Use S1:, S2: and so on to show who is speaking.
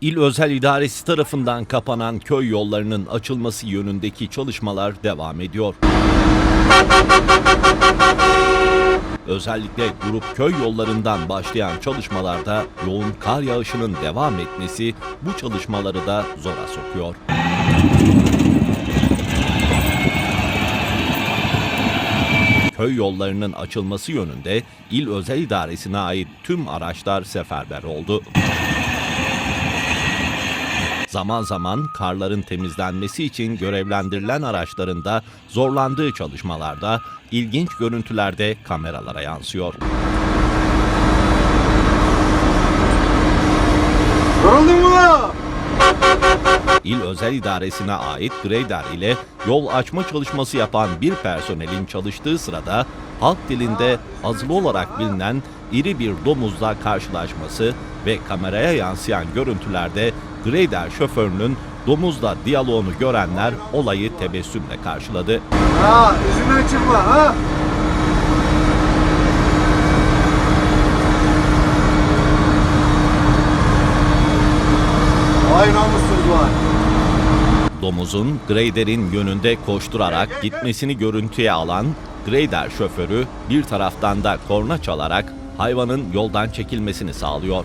S1: İl Özel İdaresi tarafından kapanan köy yollarının açılması yönündeki çalışmalar devam ediyor. Özellikle grup köy yollarından başlayan çalışmalarda yoğun kar yağışının devam etmesi bu çalışmaları da zora sokuyor. Köy yollarının açılması yönünde İl Özel İdaresi'ne ait tüm araçlar seferber oldu. Zaman zaman karların temizlenmesi için görevlendirilen araçların da zorlandığı çalışmalarda ilginç görüntüler de kameralara yansıyor.
S2: Yoruldun mu?
S1: İl Özel İdaresi'ne ait grader ile yol açma çalışması yapan bir personelin çalıştığı sırada halk dilinde azılı olarak bilinen iri bir domuzla karşılaşması ve kameraya yansıyan görüntülerde grader şoförünün domuzla diyaloğunu görenler olayı tebessümle karşıladı.
S2: Ha, yüzünden çıkma ha. Vay namussuz vay.
S1: Domuzun graderin yönünde koşturarak gitmesini görüntüye alan grader şoförü bir taraftan da korna çalarak hayvanın yoldan çekilmesini sağlıyor.